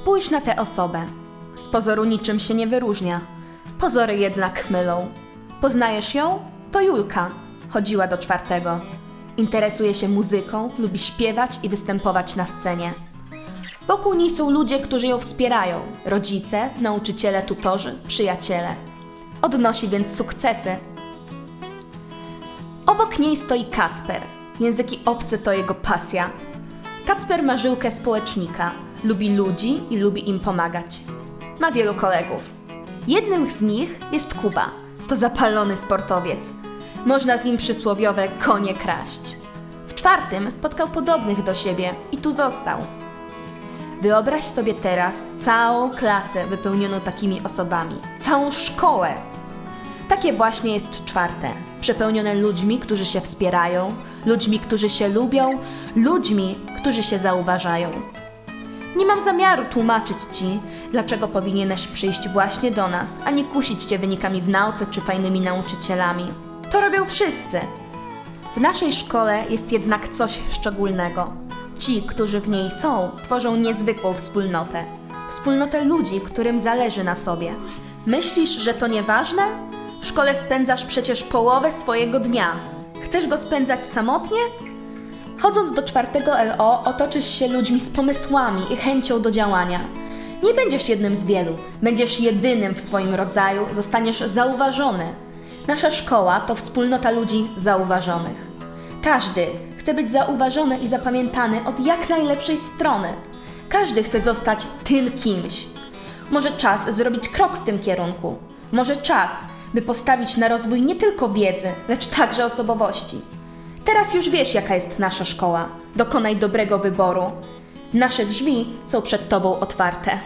Spójrz na tę osobę. Z pozoru niczym się nie wyróżnia. Pozory jednak mylą. Poznajesz ją? To Julka. Chodziła do czwartego. Interesuje się muzyką, lubi śpiewać i występować na scenie. Wokół niej są ludzie, którzy ją wspierają: rodzice, nauczyciele, tutorzy, przyjaciele. Odnosi więc sukcesy. Obok niej stoi Kacper. Języki obce to jego pasja. Kacper ma żyłkę społecznika. Lubi ludzi i lubi im pomagać. Ma wielu kolegów. Jednym z nich jest Kuba. To zapalony sportowiec. Można z nim przysłowiowe konie kraść. W czwartym spotkał podobnych do siebie i tu został. Wyobraź sobie teraz całą klasę wypełnioną takimi osobami, całą szkołę. Takie właśnie jest czwarte, przepełnione ludźmi, którzy się wspierają, ludźmi, którzy się lubią, ludźmi, którzy się zauważają. Nie mam zamiaru tłumaczyć ci, dlaczego powinieneś przyjść właśnie do nas, a nie kusić cię wynikami w nauce czy fajnymi nauczycielami. To robią wszyscy. W naszej szkole jest jednak coś szczególnego. Ci, którzy w niej są, tworzą niezwykłą wspólnotę. Wspólnotę ludzi, którym zależy na sobie. Myślisz, że to nieważne? W szkole spędzasz przecież połowę swojego dnia. Chcesz go spędzać samotnie? Chodząc do czwartego LO, otoczysz się ludźmi z pomysłami i chęcią do działania. Nie będziesz jednym z wielu, będziesz jedynym w swoim rodzaju, zostaniesz zauważony. Nasza szkoła to wspólnota ludzi zauważonych. Każdy chce być zauważony i zapamiętany od jak najlepszej strony. Każdy chce zostać tym kimś. Może czas zrobić krok w tym kierunku. Może czas, by postawić na rozwój nie tylko wiedzy, lecz także osobowości. Teraz już wiesz, jaka jest nasza szkoła. Dokonaj dobrego wyboru. Nasze drzwi są przed Tobą otwarte.